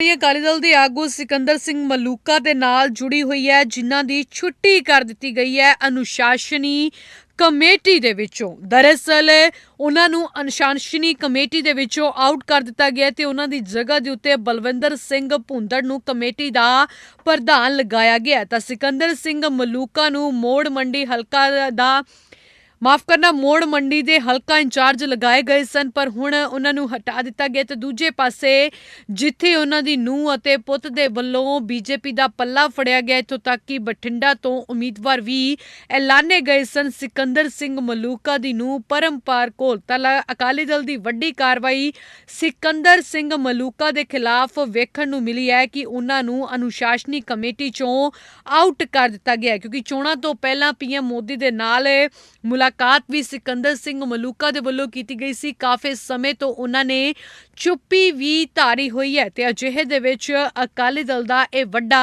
ਇਹ ਅਕਾਲੀ ਦਲ ਦੇ ਆਗੂ ਸਿਕੰਦਰ ਸਿੰਘ ਮਲੂਕਾ ਦੇ ਨਾਲ ਜੁੜੀ ਹੋਈ ਹੈ, ਜਿਨ੍ਹਾਂ ਦੀ ਛੁੱਟੀ ਕਰ ਦਿੱਤੀ ਗਈ ਹੈ ਅਨੁਸ਼ਾਸਨੀ ਕਮੇਟੀ ਦੇ ਵਿੱਚੋਂ। ਦਰਅਸਲ, ਉਹਨਾਂ ਨੂੰ ਅਨੁਸ਼ਾਸਨੀ ਕਮੇਟੀ ਦੇ ਵਿੱਚੋਂ ਆਊਟ ਕਰ ਦਿੱਤਾ ਗਿਆ ਤੇ ਉਹਨਾਂ ਦੀ ਜਗ੍ਹਾ ਦੇ ਉੱਤੇ ਬਲਵਿੰਦਰ ਸਿੰਘ ਭੁੰਦੜ ਨੂੰ ਕਮੇਟੀ ਦਾ ਪ੍ਰਧਾਨ ਲਗਾਇਆ ਗਿਆ ਤਾਂ ਸਿਕੰਦਰ ਸਿੰਘ ਮਲੂਕਾ ਨੂੰ ਮੋੜ ਮੰਡੀ ਹਲਕਾ ਦਾ ਮਾਫ ਕਰਨਾ, ਮੋੜ ਮੰਡੀ ਦੇ ਹਲਕਾ ਇੰਚਾਰਜ ਲਗਾਏ ਗਏ ਸਨ, ਪਰ ਹੁਣ ਉਹਨਾਂ ਨੂੰ ਹਟਾ ਦਿੱਤਾ ਗਿਆ ਤੇ ਦੂਜੇ ਪਾਸੇ ਜਿੱਥੇ ਉਹਨਾਂ ਦੀ ਨੂੰਹ ਅਤੇ ਪੁੱਤ ਦੇ ਵੱਲੋਂ ਬੀਜੇਪੀ ਦਾ ਪੱਲਾ ਫੜਿਆ ਗਿਆ, ਇੱਥੋਂ ਤੱਕ ਕਿ ਬਠਿੰਡਾ ਤੋਂ ਉਮੀਦਵਾਰ ਵੀ ਐਲਾਨੇ ਗਏ ਸਨ। ਸਿਕੰਦਰ ਸਿੰਘ ਮਲੂਕਾ ਦੀ ਨੂੰਹ ਪਰਮਪਾਰ ਕੋਲ ਘੋਲਤਲਾ ਅਕਾਲੀ ਦਲ ਦੀ ਵੱਡੀ ਕਾਰਵਾਈ ਸਿਕੰਦਰ ਸਿੰਘ ਮਲੂਕਾ ਦੇ ਖਿਲਾਫ ਵੇਖਣ ਨੂੰ ਮਿਲੀ ਹੈ ਕਿ ਉਹਨਾਂ ਨੂੰ ਅਨੁਸ਼ਾਸਨੀ ਕਮੇਟੀ ਚੋਂ ਆਊਟ ਕਰ ਦਿੱਤਾ ਗਿਆ ਕਿਉਂਕਿ ਚੋਣਾਂ ਤੋਂ ਪਹਿਲਾਂ ਪੀਐਮ ਮੋਦੀ ਦੇ ਨਾਲ ਮੁਲਾ ਮੁਲਾਕਾਤ ਵੀ ਸਿਕੰਦਰ ਸਿੰਘ ਮਲੂਕਾ ਦੇ ਵੱਲੋਂ ਕੀਤੀ ਗਈ ਸੀ। ਕਾਫੀ ਸਮੇਂ ਤੋਂ ਉਹਨਾਂ ਨੇ ਚੁੱਪੀ ਵੀ ਧਾਰੀ ਹੋਈ ਹੈ ਤੇ ਅਜਿਹੇ ਦੇ ਵਿੱਚ ਅਕਾਲੀ ਦਲ ਦਾ ਇਹ ਵੱਡਾ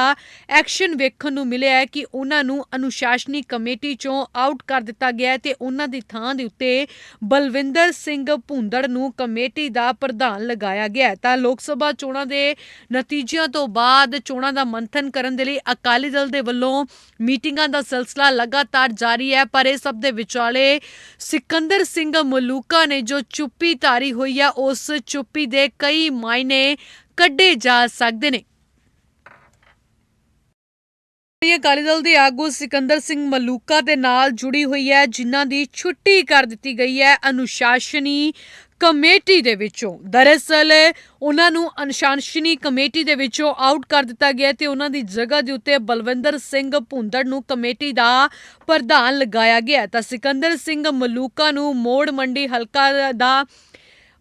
ਐਕਸ਼ਨ ਵੇਖਣ ਨੂੰ ਮਿਲਿਆ ਹੈ ਕਿ ਉਹਨਾਂ ਨੂੰ ਅਨੁਸ਼ਾਸਨੀ ਕਮੇਟੀ ਚੋਂ ਆਊਟ ਕਰ ਦਿੱਤਾ ਗਿਆ ਤੇ ਉਹਨਾਂ ਦੀ ਥਾਂ ਦੇ ਉੱਤੇ ਬਲਵਿੰਦਰ ਸਿੰਘ ਭੁੰਦੜ ਨੂੰ ਕਮੇਟੀ ਦਾ ਪ੍ਰਧਾਨ ਲਗਾਇਆ ਗਿਆ ਤਾਂ ਲੋਕ ਸਭਾ ਚੋਣਾਂ ਦੇ ਨਤੀਜਿਆਂ ਤੋਂ ਬਾਅਦ ਚੋਣਾਂ ਦਾ ਮੰਥਨ ਕਰਨ ਦੇ ਲਈ ਅਕਾਲੀ ਦਲ ਦੇ ਵੱਲੋਂ ਮੀਟਿੰਗਾਂ ਦਾ ਸਿਲਸਿਲਾ ਲਗਾਤਾਰ ਜਾਰੀ ਹੈ, ਪਰ ਇਹ ਸਭ ਦੇ ਵਿਚਾਲੇ ਸਿਕੰਦਰ ਸਿੰਘ ਮਲੂਕਾ ਨੇ ਜੋ ਚੁੱਪੀ ਧਾਰੀ ਹੋਈ ਹੈ ਉਸ ਚੁੱਪੀ ਦੇ ਕਈ ਮਾਇਨੇ ਕੱਢੇ ਜਾ ਸਕਦੇ ਨੇ। ਇਹ ਅਕਾਲੀ ਦਲ ਦੇ ਆਗੂ ਸਿਕੰਦਰ ਸਿੰਘ ਮਲੂਕਾ ਦੇ ਨਾਲ ਜੁੜੀ ਹੋਈ ਹੈ, ਜਿਨ੍ਹਾਂ ਦੀ ਛੁੱਟੀ ਕਰ ਦਿੱਤੀ ਗਈ ਹੈ। ਅਨੁਸ਼ਾਸਨੀ ਕਮੇਟੀ ਦੇ ਵਿੱਚੋਂ। ਦਰਅਸਲ, ਉਹਨਾਂ ਨੂੰ ਅਨੁਸ਼ਾਸਨੀ ਕਮੇਟੀ ਦੇ ਵਿੱਚੋਂ ਆਊਟ ਕਰ ਦਿੱਤਾ ਗਿਆ ਤੇ ਉਹਨਾਂ ਦੀ ਜਗ੍ਹਾ ਦੇ ਉੱਤੇ ਬਲਵਿੰਦਰ ਸਿੰਘ ਭੁੰਦੜ ਨੂੰ ਕਮੇਟੀ ਦਾ ਪ੍ਰਧਾਨ ਲਗਾਇਆ ਗਿਆ। ਤਾਂ ਸਿਕੰਦਰ ਸਿੰਘ ਮਲੂਕਾ ਨੂੰ ਮੋੜ ਮੰਡੀ ਹਲਕਾ ਦਾ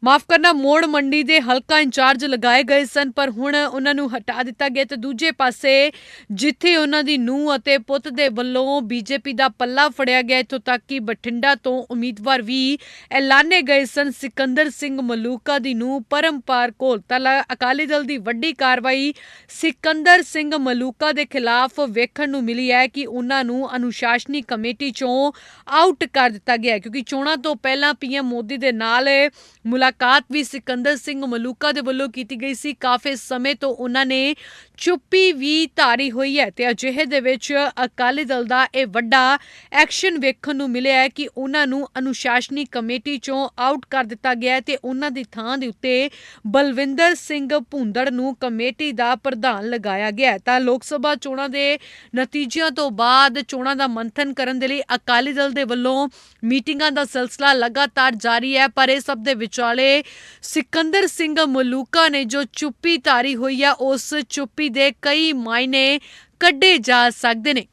ਮਾਫ ਕਰਨਾ, ਮੋੜ ਮੰਡੀ ਦੇ ਹਲਕਾ ਇੰਚਾਰਜ ਲਗਾਏ ਗਏ ਸਨ, ਪਰ ਹੁਣ ਉਹਨਾਂ ਨੂੰ ਹਟਾ ਦਿੱਤਾ ਗਿਆ ਤੇ ਦੂਜੇ ਪਾਸੇ ਜਿੱਥੇ ਉਹਨਾਂ ਦੀ ਨੂੰਹ ਅਤੇ ਪੁੱਤ ਦੇ ਵੱਲੋਂ ਬੀਜੇਪੀ ਦਾ ਪੱਲਾ ਫੜਿਆ ਗਿਆ, ਇੱਥੋਂ ਤੱਕ ਕਿ ਬਠਿੰਡਾ ਤੋਂ ਉਮੀਦਵਾਰ ਵੀ ਐਲਾਨੇ ਗਏ ਸਨ। ਸਿਕੰਦਰ ਸਿੰਘ ਮਲੂਕਾ ਦੀ ਨੂੰਹ ਪਰਮਪਾਰ ਕੋਲ ਘੋਲਤਲਾ ਅਕਾਲੀ ਦਲ ਦੀ ਵੱਡੀ ਕਾਰਵਾਈ ਸਿਕੰਦਰ ਸਿੰਘ ਮਲੂਕਾ ਦੇ ਖਿਲਾਫ ਵੇਖਣ ਨੂੰ ਮਿਲੀ ਹੈ ਕਿ ਉਹਨਾਂ ਨੂੰ ਅਨੁਸ਼ਾਸਨੀ ਕਮੇਟੀ ਚੋਂ ਆਊਟ ਕਰ ਦਿੱਤਾ ਗਿਆ ਕਿਉਂਕਿ ਚੋਣਾਂ ਤੋਂ ਪਹਿਲਾਂ ਪੀਐਮ ਮੋਦੀ ਦੇ ਨਾਲ ਮੁਲਾਕਾਤ ਮੁਲਾਕਾਤ ਵੀ ਸਿਕੰਦਰ ਸਿੰਘ ਮਲੂਕਾ ਦੇ ਵੱਲੋਂ ਕੀਤੀ ਗਈ ਸੀ। ਕਾਫੀ ਸਮੇਂ ਤੋਂ ਉਹਨਾਂ ਨੇ ਚੁੱਪੀ ਵੀ ਧਾਰੀ ਹੋਈ ਹੈ ਤੇ ਅਜਿਹੇ ਦੇ ਵਿੱਚ ਅਕਾਲੀ ਦਲ ਦਾ ਇਹ ਵੱਡਾ ਐਕਸ਼ਨ ਵੇਖਣ ਨੂੰ ਮਿਲਿਆ ਹੈ ਕਿ ਉਹਨਾਂ ਨੂੰ ਅਨੁਸ਼ਾਸਨੀ ਕਮੇਟੀ ਚੋਂ ਆਊਟ ਕਰ ਦਿੱਤਾ ਗਿਆ ਤੇ ਉਹਨਾਂ ਦੀ ਥਾਂ ਦੇ ਉੱਤੇ ਬਲਵਿੰਦਰ ਸਿੰਘ ਭੁੰਦੜ ਨੂੰ ਕਮੇਟੀ ਦਾ ਪ੍ਰਧਾਨ ਲਗਾਇਆ ਗਿਆ ਤਾਂ ਲੋਕ ਸਭਾ ਚੋਣਾਂ ਦੇ ਨਤੀਜਿਆਂ ਤੋਂ ਬਾਅਦ ਚੋਣਾਂ ਦਾ ਮੰਥਨ ਕਰਨ ਦੇ ਲਈ ਅਕਾਲੀ ਦਲ ਦੇ ਵੱਲੋਂ ਮੀਟਿੰਗਾਂ ਦਾ ਸਿਲਸਿਲਾ ਲਗਾਤਾਰ ਜਾਰੀ ਹੈ ਪਰ ਇਹ ਸਭ ਦੇ ਵਿਚਾਰ ਵਿਚਾਲੇ ਸਿਕੰਦਰ ਸਿੰਘ ਮਲੂਕਾ ਨੇ ਜੋ ਚੁੱਪੀ ਧਾਰੀ ਹੋਈ ਹੈ ਉਸ ਚੁੱਪੀ ਦੇ ਕਈ ਮਾਇਨੇ ਕੱਢੇ ਜਾ ਸਕਦੇ ਨੇ।